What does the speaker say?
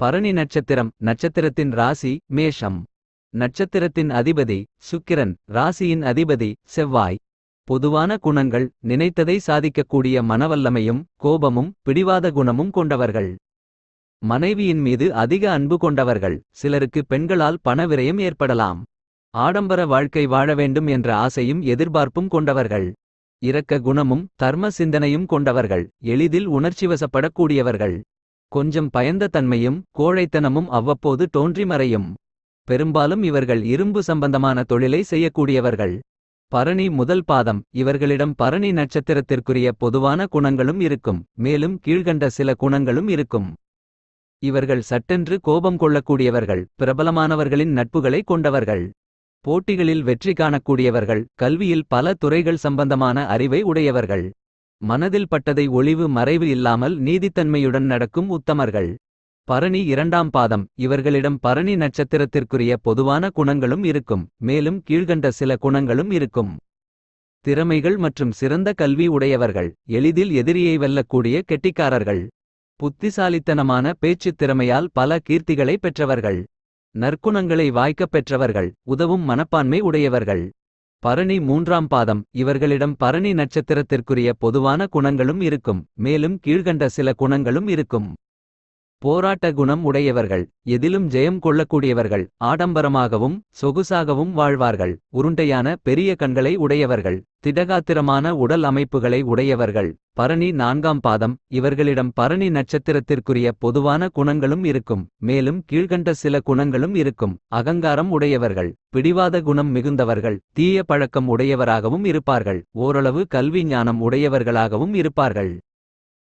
பரணி நட்சத்திரம் நட்சத்திரத்தின் ராசி மேஷம். நட்சத்திரத்தின் அதிபதி சுக்கிரன். ராசியின் அதிபதி செவ்வாய். பொதுவான குணங்கள் நினைத்ததை சாதிக்கக்கூடிய மனவல்லமையும் கோபமும் பிடிவாத குணமும் கொண்டவர்கள். மனைவியின் மீது அதிக அன்பு கொண்டவர்கள். சிலருக்கு பெண்களால் பணவிரயம் ஏற்படலாம். ஆடம்பர வாழ்க்கை வாழ வேண்டும் என்ற ஆசையும் எதிர்பார்ப்பும் கொண்டவர்கள். இரக்க குணமும் தர்ம சிந்தனையும் கொண்டவர்கள். எளிதில் உணர்ச்சிவசப்படக்கூடியவர்கள் கொஞ்சம் பயந்த தன்மையும் கோழைத்தனமும் அவ்வப்போது தோன்றி மறையும். பெரும்பாலும் இவர்கள் இரும்பு சம்பந்தமான தொழிலை செய்யக்கூடியவர்கள். பரணி முதல் பாதம் இவர்களிடம் பரணி நட்சத்திரத்திற்குரிய பொதுவான குணங்களும் இருக்கும் மேலும் கீழ்கண்ட சில குணங்களும் இருக்கும். இவர்கள் சட்டென்று கோபம் கொள்ளக்கூடியவர்கள் பிரபலமானவர்களின் நட்புகளை கொண்டவர்கள். போட்டிகளில் வெற்றி காணக்கூடியவர்கள் கல்வியில் பல துறைகள் சம்பந்தமான அறிவை உடையவர்கள். மனதில் பட்டதை ஒளிவு மறைவு இல்லாமல் நீதித்தன்மையுடன் நடக்கும் உத்தமர்கள். பரணி இரண்டாம் பாதம். இவர்களிடம் பரணி நட்சத்திரத்திற்குரிய பொதுவான குணங்களும் இருக்கும். மேலும் கீழ்கண்ட சில குணங்களும் இருக்கும். திறமைகள் மற்றும் சிறந்த கல்வி உடையவர்கள். எளிதில் எதிரியை வெல்லக்கூடிய கெட்டிக்காரர்கள். புத்திசாலித்தனமான பேச்சுத் திறமையால் பல கீர்த்திகளை பெற்றவர்கள். நற்குணங்களை வாய்க்கப் பெற்றவர்கள். உதவும் மனப்பான்மை உடையவர்கள். பரணி மூன்றாம் பாதம். இவர்களிடம் பரணி நட்சத்திரத்திற்குரிய பொதுவான குணங்களும் இருக்கும். மேலும் கீழ்கண்ட சில குணங்களும் இருக்கும். போராட்ட குணம் உடையவர்கள் எதிலும் ஜெயம் கொள்ளக்கூடியவர்கள் ஆடம்பரமாகவும் சொகுசாகவும் வாழ்வார்கள் உருண்டையான பெரிய கண்களை உடையவர்கள் திடகாத்திரமான உடல் அமைப்புகளை உடையவர்கள். பரணி நான்காம் பாதம் இவர்களிடம் பரணி நட்சத்திரத்திற்குரிய பொதுவான குணங்களும் இருக்கும் மேலும் கீழ்கண்ட சில குணங்களும் இருக்கும். அகங்காரம் உடையவர்கள் பிடிவாத குணம் மிகுந்தவர்கள் தீய பழக்கம் உடையவராகவும் இருப்பார்கள் ஓரளவு கல்வி ஞானம் உடையவர்களாகவும் இருப்பார்கள்.